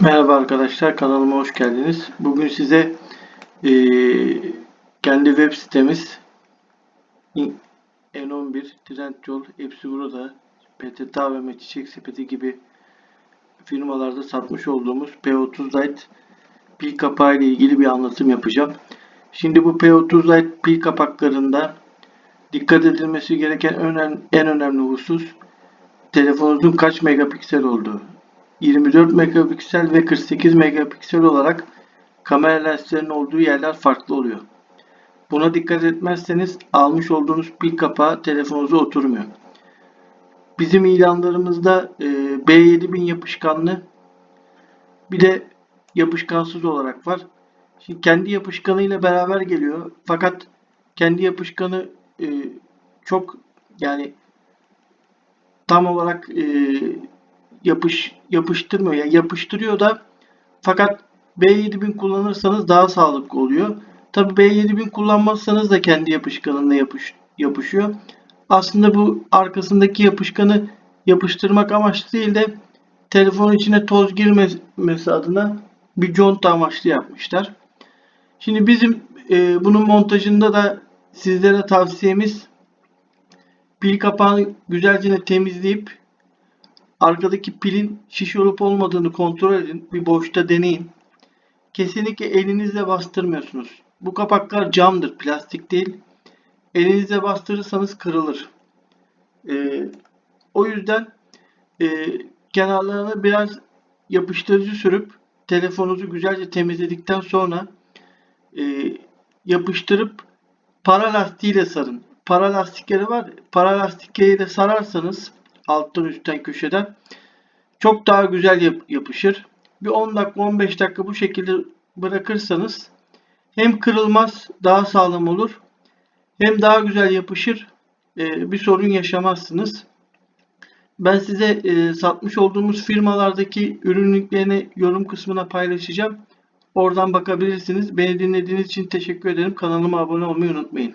Merhaba arkadaşlar kanalıma hoş geldiniz. Bugün size eee, kendi web sitemiz İn- N11, Trendyol, hepsi burada. PTT ve Çiçek Sepeti gibi firmalarda satmış olduğumuz P30 Lite pil kapağı ile ilgili bir anlatım yapacağım. Şimdi bu P30 Lite pil kapaklarında dikkat edilmesi gereken en önemli husus telefonunuzun kaç megapiksel olduğu. 24 megapiksel ve 48 megapiksel olarak kamera lenslerinin olduğu yerler farklı oluyor. Buna dikkat etmezseniz almış olduğunuz pil kapağı telefonunuza oturmuyor. Bizim ilanlarımızda e, B7000 yapışkanlı bir de yapışkansız olarak var. Şimdi kendi yapışkanıyla beraber geliyor. Fakat kendi yapışkanı e, çok yani tam olarak e, yapış yapıştırmıyor. Yani yapıştırıyor da fakat B7000 kullanırsanız daha sağlıklı oluyor. Tabi B7000 kullanmazsanız da kendi yapışkanına yapış, yapışıyor. Aslında bu arkasındaki yapışkanı yapıştırmak amaçlı değil de telefonun içine toz girmesi adına bir conta amaçlı yapmışlar. Şimdi bizim e, bunun montajında da sizlere tavsiyemiz pil kapağını güzelce temizleyip arkadaki pilin şiş olup olmadığını kontrol edin. Bir boşta deneyin. Kesinlikle elinizle bastırmıyorsunuz. Bu kapaklar camdır, plastik değil. Elinizle bastırırsanız kırılır. Ee, o yüzden e, kenarlarına biraz yapıştırıcı sürüp telefonunuzu güzelce temizledikten sonra e, yapıştırıp para lastiğiyle sarın. Para lastikleri var. Para lastikleriyle sararsanız alttan üstten köşeden çok daha güzel yap- yapışır. Bir 10 dakika 15 dakika bu şekilde bırakırsanız hem kırılmaz daha sağlam olur hem daha güzel yapışır Ee, bir sorun yaşamazsınız. Ben size e, satmış olduğumuz firmalardaki ürün linklerini yorum kısmına paylaşacağım. Oradan bakabilirsiniz. Beni dinlediğiniz için teşekkür ederim. Kanalıma abone olmayı unutmayın.